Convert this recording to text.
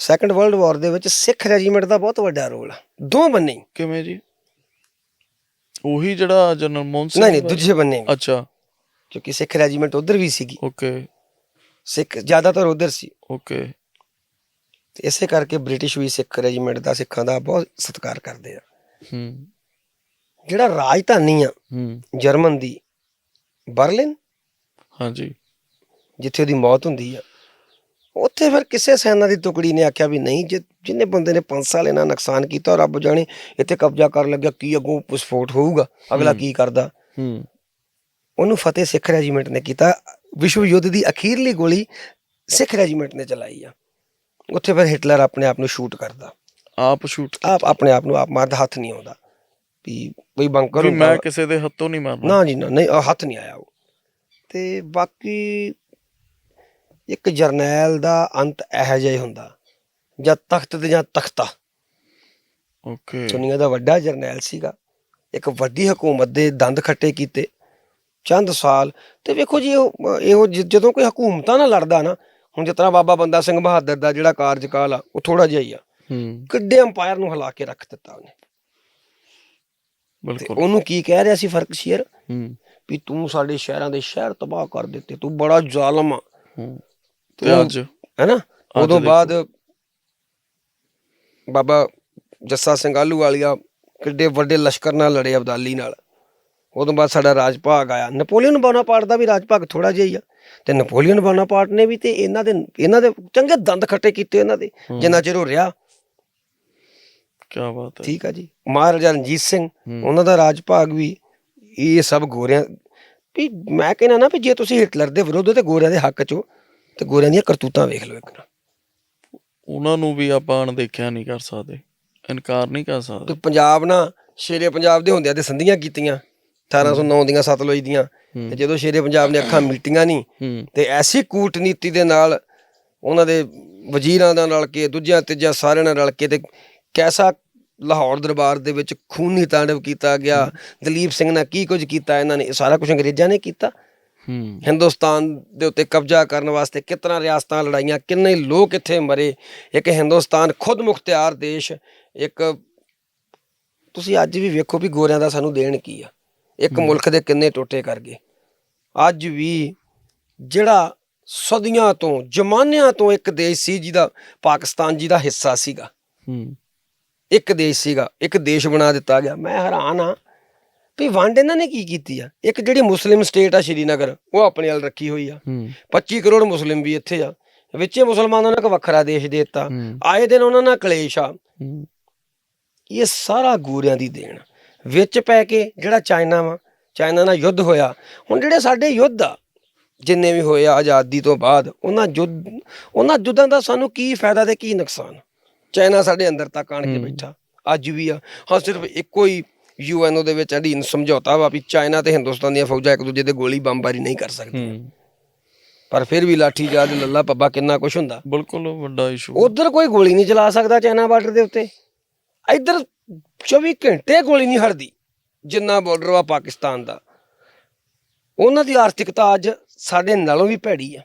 Second world war ਦੇ ਵਿੱਚ ਸਿੱਖ regiment ਦਾ ਬਹੁਤ ਵੱਡਾ ਰੋਲ ਆ। ਦੋ ਬੰਨੇ ਹੀ। ਕਿਵੇਂ ਜੀ? ਉਹੀ ਜਿਹੜਾ ਜਨਰਲ ਮੋਹਨ ਸਿੰਘ ਨਹੀਂ ਨਹੀਂ ਦੂਜੇ ਬੰਨੇ ਵੀ। ਅੱਛਾ। ਕਿਉਂਕਿ ਸਿੱਖ ਰੈਜੀਮੈਂਟ ਉਧਰ ਵੀ ਸੀਗੀ। ਓਕੇ। ਸਿੱਖ ਜ਼ਿਆਦਾਤਰ ਉਧਰ ਸੀ। ਓਕੇ। ਤੇ ਇਸੇ ਕਰਕੇ ਬ੍ਰਿਟਿਸ਼ ਵੀ ਸਿੱਖ ਰੈਜੀਮੈਂਟ ਦਾ ਸਿੱਖਾਂ ਦਾ ਬਹੁਤ ਸਤਿਕਾਰ ਕਰਦੇ ਆ। ਹੂੰ। ਜਿਹੜਾ ਰਾਜਧਾਨੀ ਆ ਹੂੰ। ਜਰਮਨ ਦੀ ਬਰਲਿਨ ਹਾਂਜੀ। ਜਿੱਥੇ ਉਹਦੀ ਮੌਤ ਹੁੰਦੀ ਆ ਉੱਥੇ ਫਿਰ ਕਿਸੇ ਸੈਨਾ ਦੀ ਟੁਕੜੀ ਨੇ ਆਖਿਆ ਵੀ ਨਹੀਂ ਜੇ ਜਿੰਨੇ ਬੰਦੇ ਨੇ 5 ਸਾਲ ਇਹਨਾਂ ਨੁਕਸਾਨ ਕੀਤਾ ਰੱਬ ਜਾਣੇ ਇੱਥੇ ਕਬਜ਼ਾ ਕਰਨ ਲੱਗਿਆ ਕੀ ਅੱਗੋਂ ਵਿਸਫੋਟ ਹੋਊਗਾ ਅਗਲਾ ਕੀ ਕਰਦਾ? ਹੂੰ। ਉਹਨੂੰ ਫਤਿਹ ਸਿੱਖ ਰੈਜੀਮੈਂਟ ਨੇ ਕੀਤਾ ਵਿਸ਼ਵ ਯੁੱਧ ਦੀ ਅਖੀਰਲੀ ਗੋਲੀ ਸਿੱਖ ਰੈਜੀਮੈਂਟ ਨੇ ਚਲਾਈ ਆ। ਉੱਥੇ ਫਿਰ ਹਿਟਲਰ ਆਪਣੇ ਆਪ ਨੂੰ ਸ਼ੂਟ ਕਰਦਾ। ਆਪ ਸ਼ੂਟ ਆਪ ਆਪਣੇ ਆਪ ਨੂੰ ਆਪ ਮਾਰਦਾ ਹੱਥ ਨਹੀਂ ਆਉਂਦਾ। ਵੀ ਬਈ ਬੰਕਰ ਮੈਂ ਕਿਸੇ ਦੇ ਹੱਥੋਂ ਨਹੀਂ ਮਾਰਨਾ। ਨਾ ਜੀ ਨਾ ਨਹੀਂ ਹੱਥ ਨਹੀਂ ਆਇਆ ਉਹ। ਤੇ ਬਾਕੀ ਇੱਕ ਜਰਨੈਲ ਦਾ ਅੰਤ ਇਹੋ ਜਿਹਾ ਹੀ ਹੁੰਦਾ। ਜਾਂ ਤਖਤ ਤੇ ਜਾਂ ਤਖਤਾ। ਓਕੇ। ਦੁਨੀਆ ਦਾ ਵੱਡਾ ਜਰਨੈਲ ਸੀਗਾ। ਇੱਕ ਵੱਡੀ ਹਕੂਮਤ ਦੇ ਦੰਦ ਖੱਟੇ ਕੀਤੇ। ਚੰਦ ਸਾਲ। ਤੇ ਵੇਖੋ ਜੀ ਇਹੋ ਜ- ਜਦੋਂ ਕੋਈ ਹਕੂਮਤਾਂ ਨਾਲ ਲੜਦਾ ਨਾ ਹੁਣ ਤਰ੍ਹਾਂ ਬਾਬਾ ਬੰਦਾ ਸਿੰਘ ਬਹਾਦਰ ਦਾ ਜਿਹੜਾ ਕਾਰਜਕਾਲ ਆ ਉਹ ਥੋੜਾ ਜਿਹਾ ਹੀ ਆ। ਹੂੰ। ਕਿੱਡੇ ਅੰਪਾਇਰ ਨੂੰ ਹਿਲਾ ਕੇ ਰੱਖ ਦਿੱਤਾ ਉਹਨੇ। ਬਿਲਕੁਲ। ਉਹਨੂੰ ਕੀ ਕਹਿ ਰਿਹਾ ਸੀ ਫ਼ਰਕ ਸ਼ੇਰ ਹੂੰ। ਵੀ ਤੂੰ ਸਾਡੇ ਸ਼ਹਿਰਾਂ ਦੇ ਸ਼ਹਿਰ ਤਬਾਹ ਕਰ ਦਿੱਤੇ। ਤੂੰ ਬੜਾ ਜ਼ਾਲਮ ਆ। ਹੂੰ। ਤੇ ਅੱਜ ਹੈਨਾ? ਉਦੋਂ। ਬਾਅਦ ਬਾਬਾ ਜੱਸਾ ਸਿੰਘ ਆਲੂਵਾਲੀਆ ਕਿੱਡੇ ਵੱਡੇ ਲਸ਼ਕਰ ਨਾਲ ਲੜੇ ਅਬਦਾਲੀ ਨਾਲ। ਉਦੋਂ ਬਾਅਦ ਸਾਡਾ ਰਾਜ ਭਾਗ ਆਇਆ। ਨੈਪੋਲੀਅਨ ਬੋਨਾਪਾਰਟ ਦਾ ਵੀ ਰਾਜ ਭਾਗ ਥੋੜਾ ਜਿਹਾ ਹੀ ਆ। ਤੇ ਨੈਪੋਲੀਅਨ ਬੋਨਾਪਾਰਟ ਨੇ ਵੀ ਤੇ ਇਹਨਾਂ ਦੇ ਇਹਨਾਂ ਦੇ ਚੰਗੇ ਦੰਦ ਖੱਟੇ ਕੀਤੇ ਇਹਨਾਂ ਦੇ ਜਿੰਨਾ ਚਿਰ ਉਹ ਰਿਹਾ। ਕੀ ਬਾਤ ਹੈ। ਠੀਕ ਆ ਜੀ। ਮਹਾਰਾਜਾ ਰਣਜੀਤ ਸਿੰਘ। ਉਹਨਾਂ ਦਾ ਰਾਜ ਭਾਗ ਵੀ ਇਹ ਸਭ ਗੋਰਿਆਂ ਵੀ ਮੈਂ ਕਹਿੰਦਾ ਨਾ ਵੀ ਜੇ ਤੁਸੀਂ ਹਿਟਲਰ ਦੇ ਵਿਰੁੱਧ ਤੇ ਗੋਰਿਆਂ ਦੇ ਹੱਕ ਚੋ ਤੇ ਗੋਰਿਆਂ ਦੀਆਂ ਕਰਤੂਤਾਂ ਵੇਖ ਲਓ ਇੱਕ ਨਾ। ਉਹਨਾਂ ਨੂੰ ਵੀ ਆਪਾਂ ਅਣਦੇਖਿਆ ਨਹੀਂ ਕਰ ਸਕਦੇ ਇਨਕਾਰ ਨਹੀਂ ਕਰ ਤੇ ਸਕਦੇ ਪੰਜਾਬ ਨਾ ਸ਼ੇਰੇ ਪੰਜਾਬ ਦੇ ਹੁੰਦਿਆਂ ਤੇ ਸੰਧੀਆਂ ਕੀਤੀਆਂ 1809 ਦੀਆਂ ਸਤਲੁਜ ਦੀਆਂ। ਤੇ ਜਦੋਂ ਸ਼ੇਰੇ ਪੰਜਾਬ ਨੇ ਅੱਖਾਂ ਮੀਟੀਆਂ ਨਹੀਂ ਤੇ ਐਸੀ ਕੂਟਨੀਤੀ ਦੇ ਨਾਲ ਉਹਨਾਂ ਦੇ ਵਜ਼ੀਰਾਂ ਦਾ ਰਲ ਕੇ ਦੂਜਿਆਂ ਤੀਜਿਆਂ ਸਾਰਿਆਂ ਨਾਲ ਰਲ ਕੇ ਤੇ ਕੈਸਾ ਲਾਹੌਰ ਦਰਬਾਰ ਦੇ ਵਿੱਚ ਖੂਨੀ ਤਾਂਡਵ ਕੀਤਾ ਗਿਆ ਦਲੀਪ ਸਿੰਘ ਨਾਲ ਕੀ ਕੁਝ ਕੀਤਾ ਇਹਨਾਂ ਨੇ ਇਹ ਸਾਰਾ ਕੁਝ ਅੰਗਰੇਜ਼ਾਂ ਨੇ ਕੀਤਾ? ਹਿੰਦੁਸਤਾਨ ਦੇ ਉੱਤੇ ਕਬਜ਼ਾ ਕਰਨ ਵਾਸਤੇ ਕਿਤਨਾ ਰਿਆਸਤਾਂ ਲੜਾਈਆਂ ਕਿੰਨੇ ਲੋਕ ਇੱਥੇ ਮਰੇ। ਇੱਕ ਹਿੰਦੁਸਤਾਨ ਖੁਦ ਮੁਖਤਿਆਰ ਦੇਸ਼ ਇੱਕ ਤੁਸੀਂ ਅੱਜ ਵੀ ਵੇਖੋ ਵੀ ਗੋਰਿਆਂ ਦਾ ਸਾਨੂੰ ਦੇਣ ਕੀ ਆ। ਇੱਕ ਮੁਲਕ ਦੇ ਕਿੰਨੇ ਟੋਟੇ ਕਰ ਗਏ। ਅੱਜ ਵੀ ਜਿਹੜਾ ਸਦੀਆਂ ਤੋਂ ਜ਼ਮਾਨਿਆਂ ਤੋਂ ਇੱਕ ਦੇਸ਼ ਸੀ ਜਿਹਦਾ ਪਾਕਿਸਤਾਨ ਜੀ ਦਾ ਹਿੱਸਾ ਸੀਗਾ। ਇੱਕ ਦੇਸ਼ ਸੀਗਾ ਇੱਕ ਦੇਸ਼ ਬਣਾ ਦਿੱਤਾ ਗਿਆ। ਮੈਂ ਹੈਰਾਨ ਆ ਵੀ ਵੰਡ ਇਹਨਾਂ ਨੇ ਕੀ ਕੀਤੀ ਆ? ਇੱਕ ਜਿਹੜੀ ਮੁਸਲਿਮ ਸਟੇਟ ਆ ਸ਼੍ਰੀਨਗਰ ਉਹ ਆਪਣੇ ਵੱਲ ਰੱਖੀ ਹੋਈ ਆ। ਹੂੰ। 25 ਕਰੋੜ ਮੁਸਲਿਮ ਵੀ ਇੱਥੇ ਆ। ਵਿੱਚੇ ਮੁਸਲਮਾਨਾਂ ਨੂੰ ਇੱਕ ਵੱਖਰਾ ਦੇਸ਼ ਦੇ ਦਿੱਤਾ। ਆਏ ਦਿਨ ਉਹਨਾਂ ਨਾਲ ਕਲੇਸ਼ ਆ। ਇਹ ਸਾਰਾ ਗੋਰਿਆਂ ਦੀ ਦੇਣ। ਵਿੱਚ ਪੈ ਕੇ ਜਿਹੜਾ ਚਾਈਨਾ ਵਾ ਚਾਈਨਾ ਨਾਲ ਯੁੱਧ ਹੋਇਆ। ਹੁਣ ਜਿਹੜੇ ਸਾਡੇ ਯੁੱਧ ਆ ਜਿੰਨੇ ਵੀ ਹੋਏ ਆ ਆਜ਼ਾਦੀ ਤੋਂ ਬਾਅਦ ਉਹਨਾਂ ਯੁੱਧ ਉਹਨਾਂ ਯੁੱਧਾਂ ਦਾ ਸਾਨੂੰ ਕੀ ਫਾਇਦਾ ਤੇ ਕੀ ਨੁਕਸਾਨ? ਚਾਈਨਾ ਸਾਡੇ ਅੰਦਰ ਤੱਕ ਆਣ ਕੇ ਬੈਠਾ। ਅੱਜ ਵੀ ਆ। ਹਾਂ ਸਿਰਫ ਇੱਕੋ ਹੀ ਯੂਐਨਓ ਦੇ ਵਿੱਚ ਅਧੀਨ ਸਮਝੌਤਾ ਵਾ ਵੀ ਚਾਈਨਾ ਤੇ ਹਿੰਦੁਸਤਾਨ ਦੀਆਂ ਫੌਜਾਂ ਇੱਕ ਦੂਜੇ ਤੇ ਗੋਲੀ ਬੰਬਾਰੀ ਨਹੀਂ ਕਰ ਸਕਦੀਆਂ। ਪਰ ਫਿਰ ਵੀ ਲਾਠੀ ਚਾਰਜ ਲੱਲਾ ਪੱਬਾ ਕਿੰਨਾ ਕੁਝ ਹੁੰਦਾ। ਬਿਲਕੁਲ ਵੱਡਾ ਇਸ਼ੂ ਉਧਰ ਕੋਈ ਗੋਲੀ ਨਹੀਂ ਚਲਾ ਸਕਦਾ ਚਾਈਨਾ ਬਾਰਡਰ ਦੇ ਉੱਤੇ। ਇੱਧਰ 24 ਘੰਟੇ ਗੋਲੀ ਨਹੀਂ ਹਟਦੀ ਜਿੰਨਾ ਬਾਰਡਰ ਵਾ ਪਾਕਿਸਤਾਨ ਦਾ। ਉਹਨਾਂ ਦੀ ਆਰਥਿਕਤਾ ਅੱਜ ਸਾਡੇ ਨਾਲੋਂ ਵੀ ਭੈੜੀ ਆ।